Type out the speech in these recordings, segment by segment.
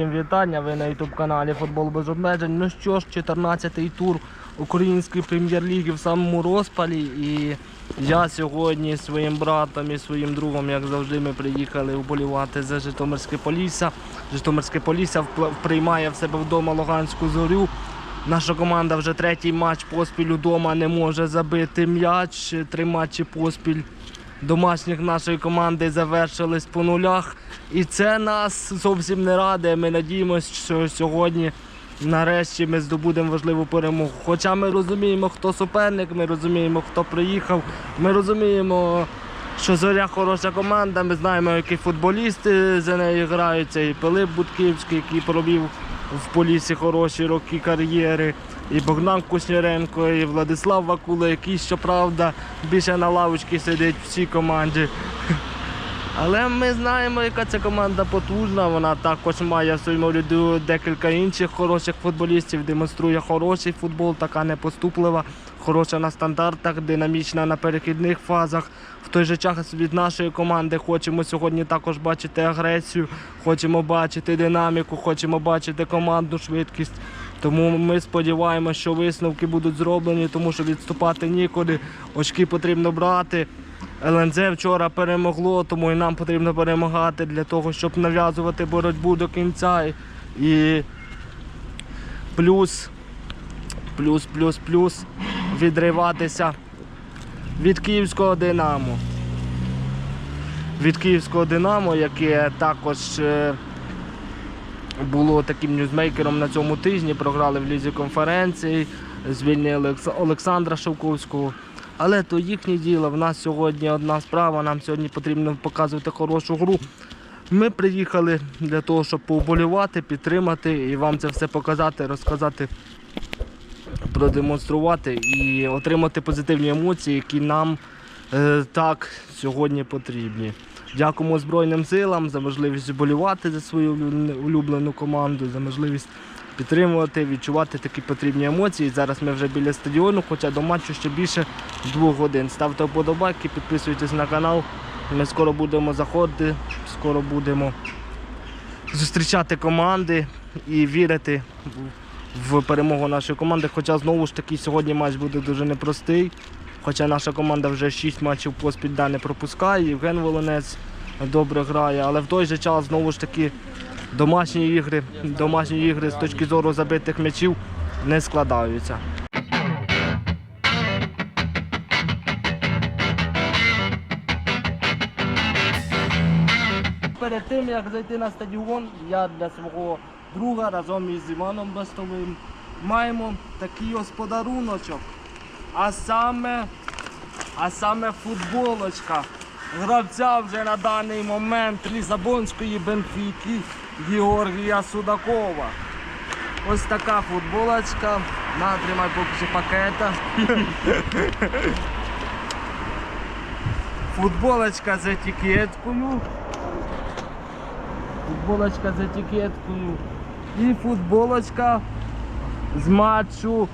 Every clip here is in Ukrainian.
Всім Вітання, ви на youtube каналі Футбол без обмежень. Ну що ж, 14-й тур Української прем'єр-ліги в самому розпалі. І я сьогодні зі своїм братом і своїм другом, як завжди, ми приїхали вболівати за Житомирське Полісся. Житомирське Полісся приймає в себе вдома Луганську зорю. Наша команда вже третій матч поспіль удома не може забити м'яч. Три матчі поспіль домашніх нашої команди завершились по нулях. І це нас зовсім не радує. Ми надіємося, що сьогодні нарешті ми здобудемо важливу перемогу. Хоча ми розуміємо, хто суперник, ми розуміємо, хто приїхав, ми розуміємо, що зоря хороша команда. Ми знаємо, які футболісти за нею грають. Це і Пилип Будківський, який провів в полісі хороші роки кар'єри. І Богдан Кушніренко, і Владислав Вакула, який, щоправда, більше на лавочці сидить в цій команді. Але ми знаємо, яка ця команда потужна. Вона також має в своєму ряду декілька інших хороших футболістів, демонструє хороший футбол, така непоступлива, хороша на стандартах, динамічна на перехідних фазах. В той же час від нашої команди хочемо сьогодні також бачити агресію, хочемо бачити динаміку, хочемо бачити командну швидкість. Тому ми сподіваємося, що висновки будуть зроблені, тому що відступати нікуди, очки потрібно брати. ЛНЗ вчора перемогло, тому і нам потрібно перемагати для того, щоб нав'язувати боротьбу до кінця. І плюс, плюс, плюс, плюс відриватися від київського Динамо. Від київського Динамо, яке також е, було таким ньюзмейкером на цьому тижні, програли в лізі конференції, звільнили Олександра Шовковського. Але то їхнє діло. В нас сьогодні одна справа, нам сьогодні потрібно показувати хорошу гру. Ми приїхали для того, щоб поуболівати, підтримати і вам це все показати, розказати, продемонструвати і отримати позитивні емоції, які нам е, так сьогодні потрібні. Дякуємо Збройним силам за можливість вболівати за свою улюблену- команду, за можливість підтримувати, відчувати такі потрібні емоції. Зараз ми вже біля стадіону, хоча до матчу ще більше двох годин. Ставте вподобайки, підписуйтесь на канал. Ми скоро будемо заходити, скоро будемо зустрічати команди і вірити в перемогу нашої команди. Хоча знову ж таки сьогодні матч буде дуже непростий. Хоча наша команда вже 6 матчів поспіль не пропускає, Євген Волонець добре грає, але в той же час знову ж таки домашні ігри, домашні ігри з точки зору забитих м'ячів не складаються. Перед тим як зайти на стадіон, я для свого друга разом із Іваном Бастовим маємо такий ось подаруночок. А саме, а саме футболочка гравця вже на даний момент Лісабонської Бенфіки Георгія Судакова. Ось така футболочка. На, тримай поки що пакета. Футболочка з етикеткою. Футболочка з етикеткою. І футболочка з матчу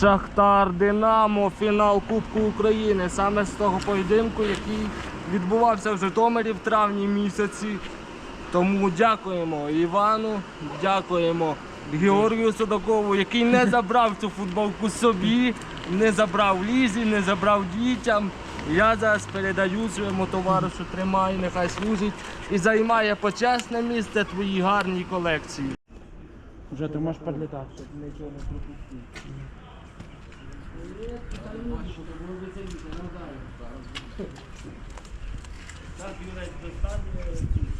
Шахтар Динамо, фінал Кубку України. Саме з того поєдинку, який відбувався в Житомирі в травні місяці. Тому дякуємо Івану, дякуємо Георгію Судакову, який не забрав цю футболку собі, не забрав Лізі, не забрав дітям. Я зараз передаю своєму товаришу, тримай, нехай служить і займає почесне місце твоїй гарній колекції. Вже ти можеш підлітати.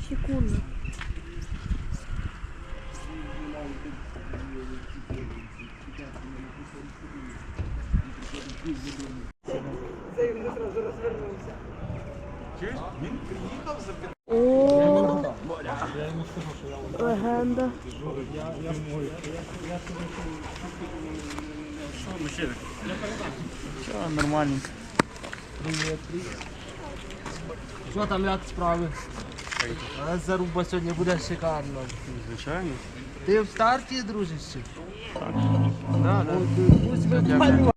Секунду. О, легенда. Все, нормально. Що там як справи? А заруба сьогодні буде шикарно. Звичайно. Ти в старті, дружище? Да, да. Пусть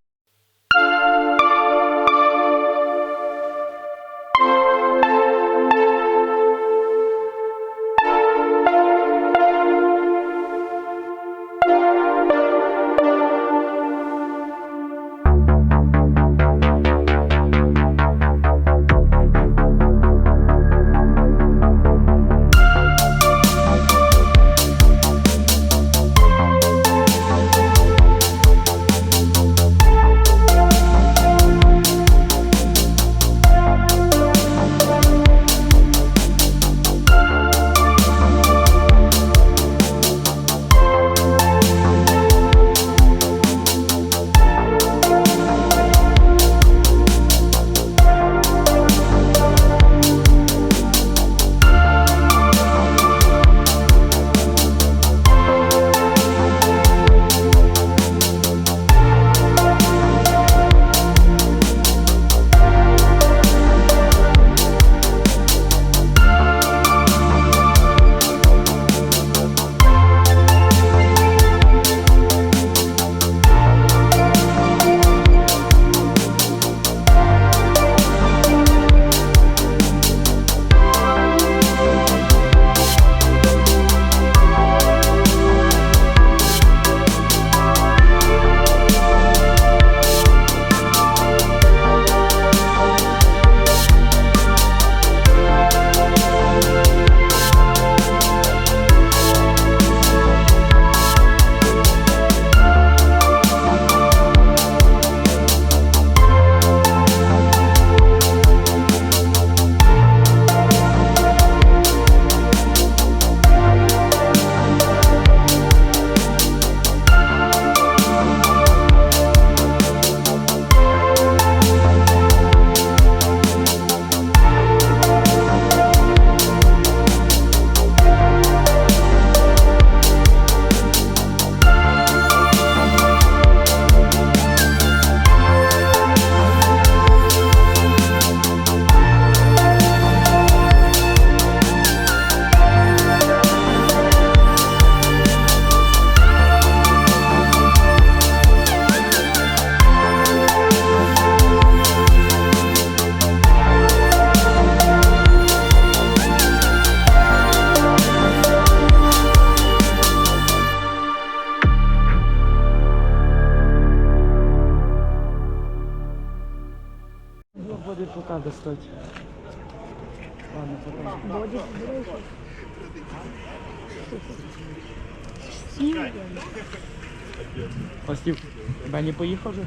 поїхав вже?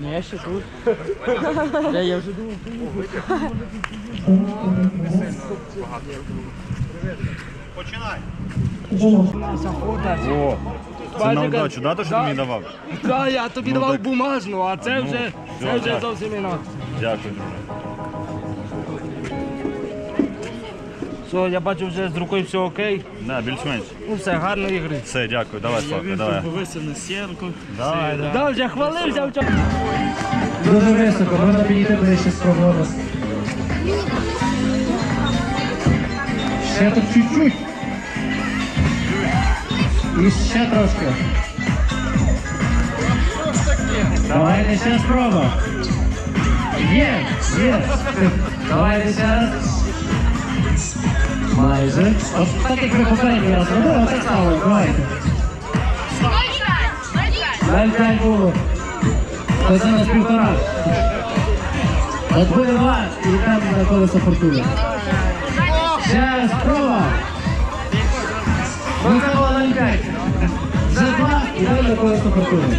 Ні, я ще тут. Я, я вже думав, поїхав. О, це на удачу, да, то, що ти мені давав? Так, я тобі Ну, давав так- бумажну, а це Ну, вже, все, це вже зовсім інакше. Дякую, Все, я бачу вже з рукою все окей. Да, більш-менш. Ну все, гарної гри. Все, дякую, давай, Славка, давай. повисив на стінку. Давай, давай. Да, вже хвалився. Дуже високо, можна підійти ближче свободу. Ще тут чуть-чуть. І ще трошки. Давайте ще спроба. Є, є. Давайте ще раз. Майже. От так як раз робили, так само. Давайте. 0,5 було. Це зараз півтора. От два і там на колесо фортуни. Ще спроба. Ну це було 0,5. Вже два і там на колесо фортуни.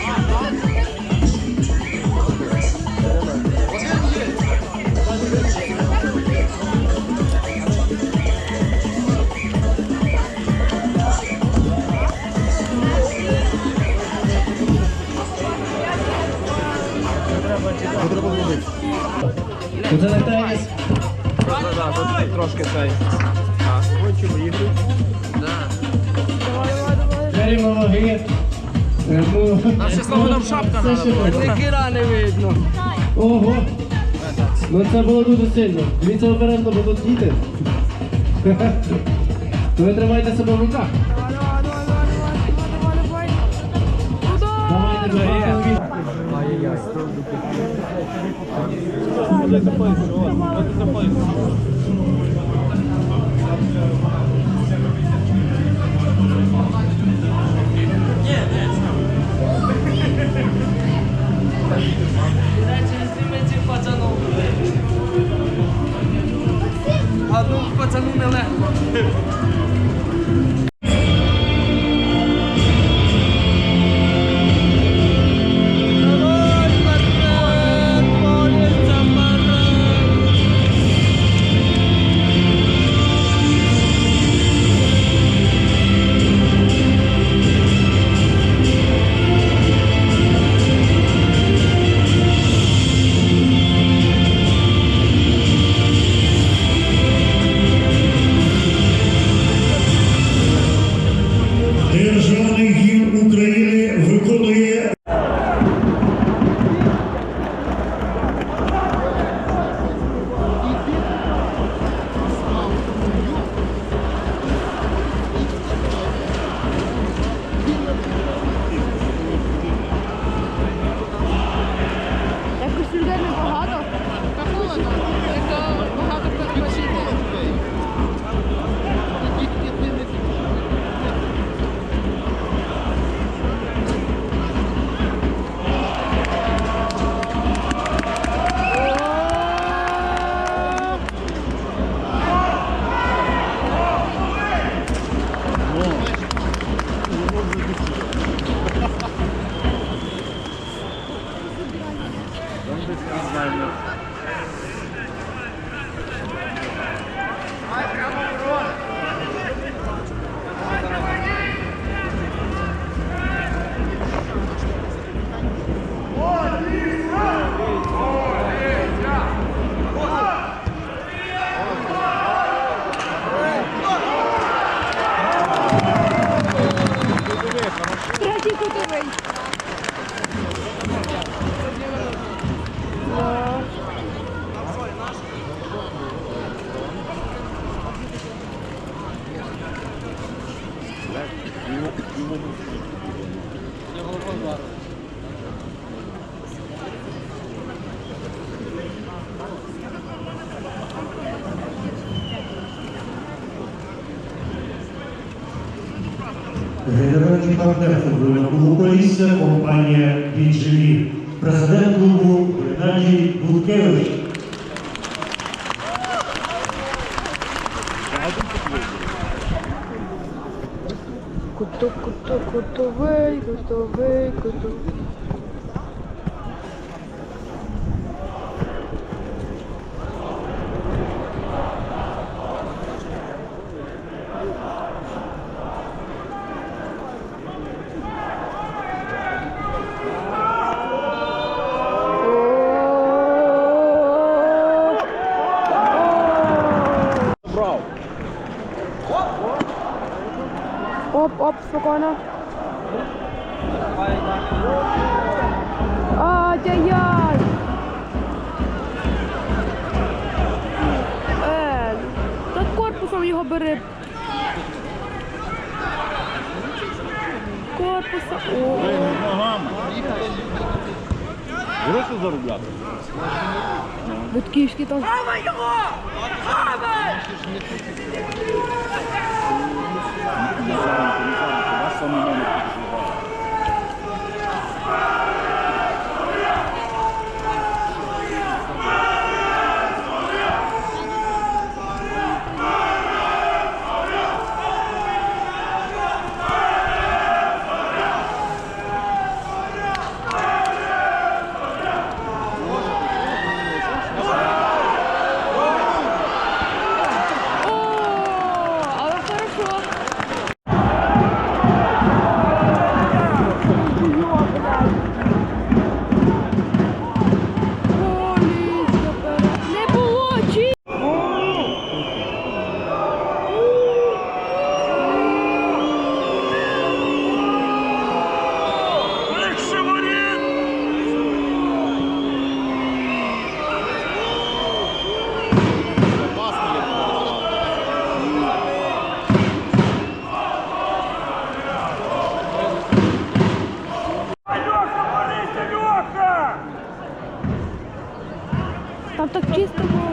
Це не теніс. Трошки цей. Беремо ваги. Е, Ну, ще слава нам шапка ще добре. Не видно. Ого! Ну це було дуже сильно. Дивіться обережно, бо тут діти. Ви тримайте себе в руках. Давайте Ай-яй-яй. А ну пацану нелегко. Третій партнер Українця компанія «Діджелі». Президент клубу Геннадій Гудкевич. Куток, куток, кутовий, кутовий, куту. Спокійно. Ай-яй-яй. Е, та корпусом його бери. Корпусом. О, Гроші заробляти. Битківський там. Ваш Там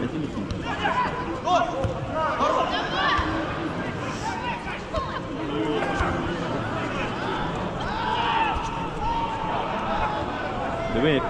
так чисто було. Диви,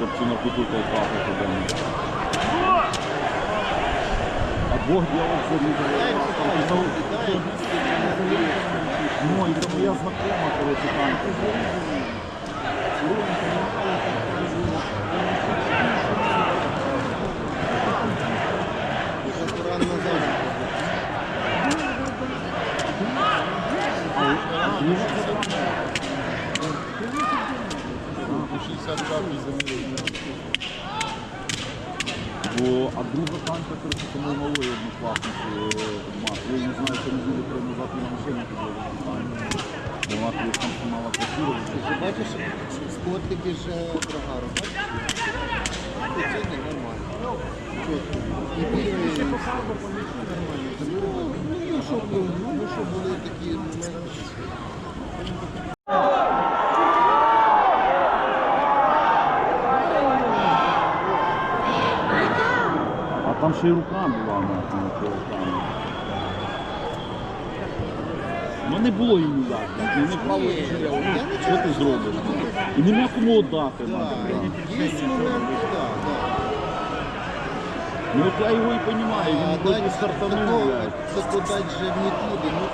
щоб цю напуту толкати туди. А Бог дьявол зарізав. Ну, і це моя знакома, коротше, там. Бо, а друга танка, коротше, тому малої однокласниці мат. Я не знаю, що не буде три назад на машині. Бо вона колись там мала квартиру. Ти бачиш, скотники ще прогару. Бачиш? Це не нормально. І і нормально. Ну, ну, що, ну, ну, що були такі моменти. Ще й рука була на камеру. Ну не було її ніяк, блядь, не право. Що ти зробиш? І нема кому віддати. Ну от я його і розумію, він дати вроді стартанув, дати вже в нікуди, ну?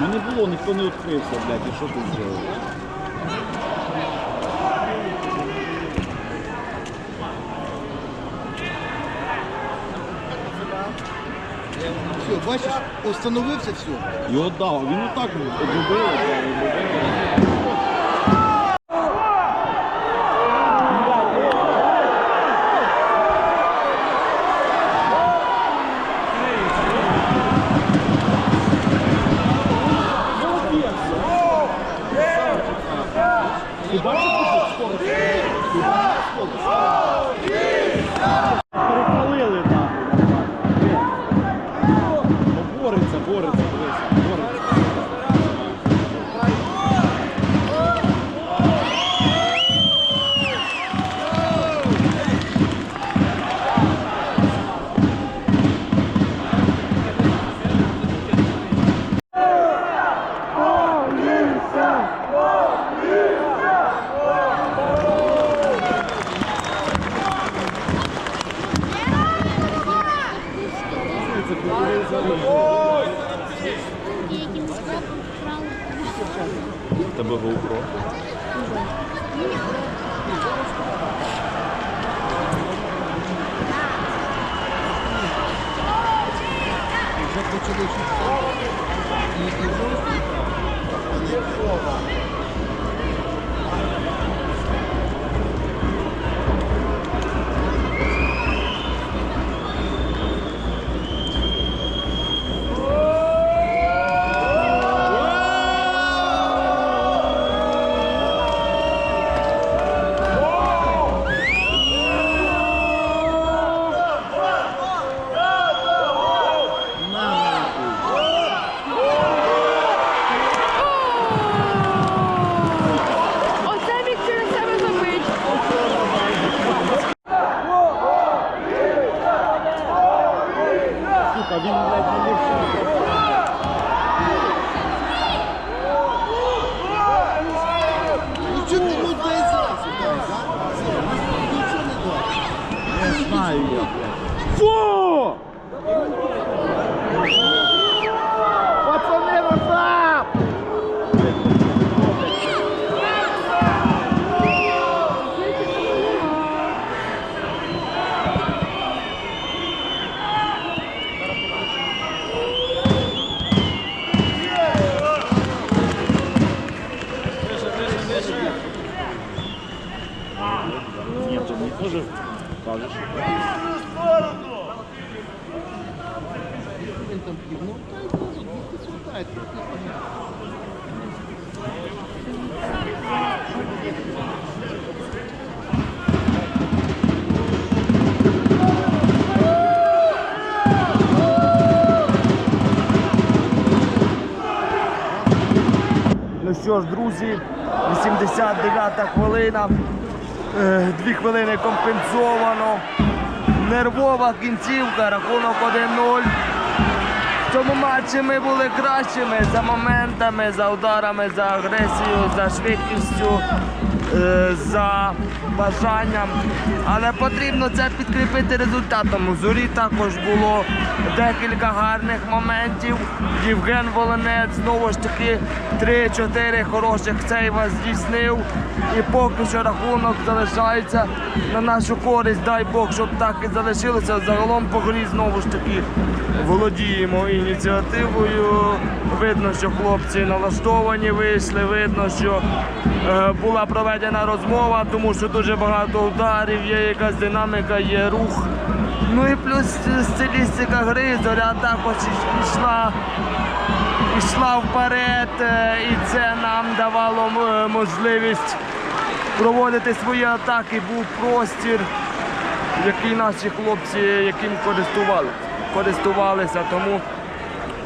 Ну не було, ніхто не відкрився, блядь, і що ти зробиш? Все, бачиш, остановився, все. Його дав, він отак обробив. Тебе GoPro? Вже почали Ну що ж, друзі, 89-та хвилина. Е, Дві хвилини компенсовано. Нервова кінцівка, рахунок 1-0. В цьому матчі ми були кращими за моментами, за ударами, за агресією, за швидкістю, е, за бажанням. Але потрібно це підкріпити результатом. У зорі також було декілька гарних моментів. Євген Волонець знову ж таки 3-4 хороших сейва здійснив. І поки що рахунок залишається на нашу користь. Дай Бог, щоб так і залишилося. Загалом по грі знову ж таки володіємо ініціативою. Видно, що хлопці налаштовані вийшли. Видно, що була проведена розмова, тому що дуже багато ударів, є якась динаміка, є рух. Ну і плюс е, стилістика гри, зоря також ішла, ішла вперед, е, і це нам давало е, можливість проводити свої атаки. Був простір, який наші хлопці яким користували, користувалися. Тому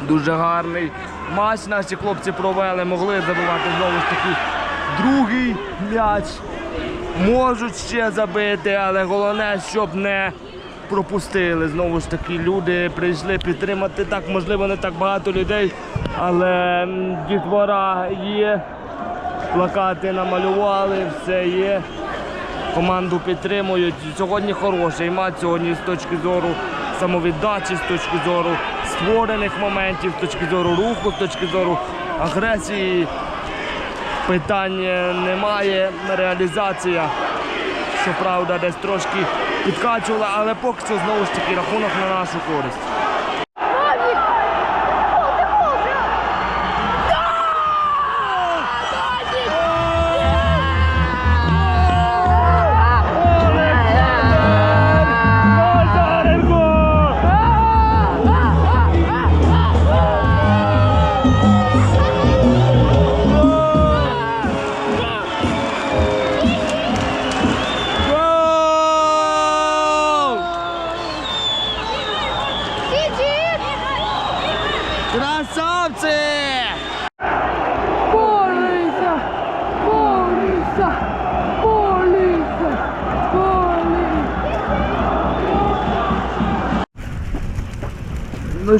дуже гарний матч наші хлопці провели, могли забивати знову ж таки другий м'яч. Можуть ще забити, але головне, щоб не пропустили. Знову ж таки, люди прийшли підтримати. Так, можливо, не так багато людей, але дітвора є, плакати намалювали, все є. Команду підтримують. Сьогодні хороший матч, сьогодні з точки зору самовіддачі, з точки зору створених моментів, з точки зору руху, з точки зору агресії. Питань немає. Реалізація, щоправда, десь трошки підкачувала, але поки що знову ж таки рахунок на нашу користь.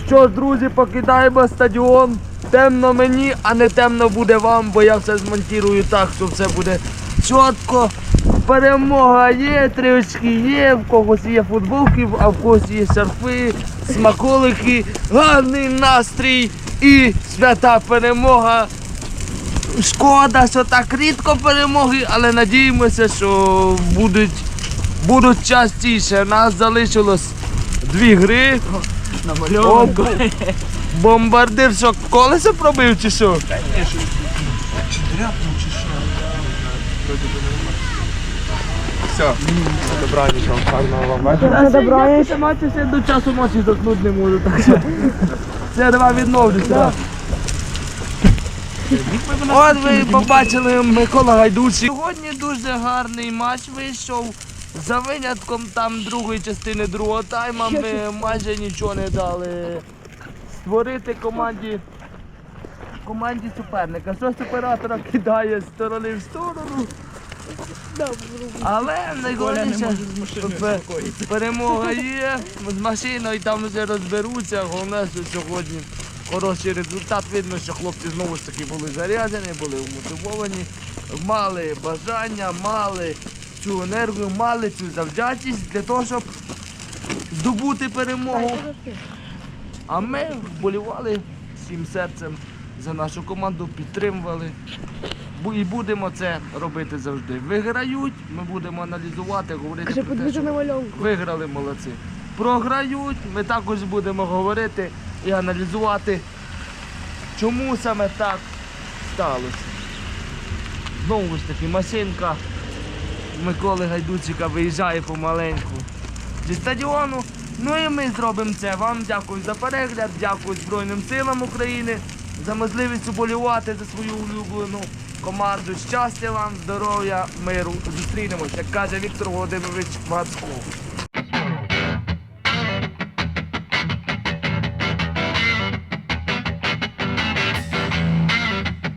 Що ж, друзі, покидаємо стадіон. Темно мені, а не темно буде вам, бо я все змонтірую так, що все буде чітко. Перемога є, три очки є, в когось є футболки, а в когось є шарфи, смаколики, гарний настрій і свята перемога. Шкода, що так рідко перемоги, але надіємося, що будуть, будуть частіше. Нас залишилось дві гри. Намальованку. Бомбардир що колесо пробив чи що? Чи дряпнуть чи що? Все, добра, я мати ще до часу ночі заснути не можу, так що. Все, давай відновлюся. От ви побачили Микола Гайдучий. Сьогодні дуже гарний матч вийшов. За винятком там другої частини другого тайма ми майже нічого не дали створити команді команді суперника. Щось оператора кидає з сторони в сторону. Але найголовніше пе- перемога є, з машиною там вже розберуться. Головне, що сьогодні хороший результат. Видно, що хлопці знову ж таки були заряджені, були вмотивовані, мали бажання, мали цю енергію, мали цю завзятість для того, щоб здобути перемогу. А ми вболівали всім серцем за нашу команду, підтримували. І будемо це робити завжди. Виграють, ми будемо аналізувати, говорити про те, що виграли молодці. Програють, ми також будемо говорити і аналізувати, чому саме так сталося. Знову ж таки, машинка Миколи Гайдучика виїжджає помаленьку зі стадіону. Ну і ми зробимо це. Вам дякую за перегляд, дякую Збройним силам України за можливість уболівати за свою улюблену команду. Щастя вам, здоров'я, миру. Зустрінемось, як каже Віктор Володимирович Мацков.